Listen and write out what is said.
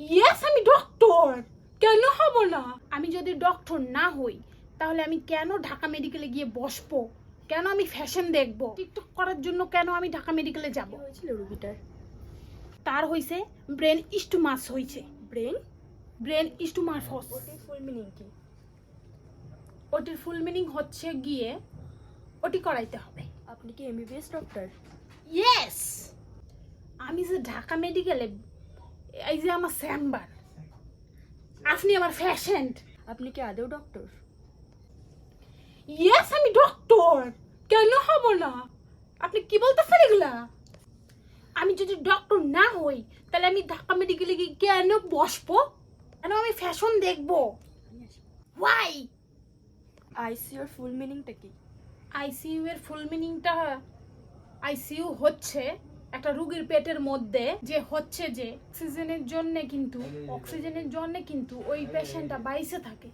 Yes আমি doctor কেন হব না? আমি যদি ডক্টর না হই তাহলে আমি কেন ঢাকা মেডিকেলে গিয়ে বসবো? কেন আমি ফ্যাশন দেখব? টিকটক করার জন্য কেন আমি ঢাকা মেডিকেলে যাব? হয়েছিল রুগীটার তার হইছে ব্রেন স্টুমাস হইছে। ব্রেন ব্রেন স্টুমারফস ওটির ফুল মিনিং কি? ওটির ফুল মিনিং হচ্ছে গিয়ে ওটি করাইতে হবে। আপনি কি এমবিবিএস ডক্টর ইয়েস আমি যে ঢাকা মেডিকেলে এই যে আমার চেম্বার আপনি আমার ফ্যাশন্ট আপনি কি আদৌ ডক্টর ইয়েস আমি ডক্টর কেন হব না? আপনি কি বলতেছেন এগুলা? আমি যদি ডক্টর না হই তাহলে আমি ঢাকা মেডিকেলে গিয়ে কেন বসবো? কেন আমি ফ্যাশন দেখব? ওয়াই আইসিইউর ফুল মিনিংটা কি? আইসিইউ এর ফুল মিনিংটা আইসিইউ হচ্ছে একটা রুগীর পেটের মধ্যে যে হচ্ছে যে অক্সিজেনের জন্য কিন্তু অক্সিজেনের জন্য। কিন্তু ওই পেশেন্টটা বাইসে থাকে।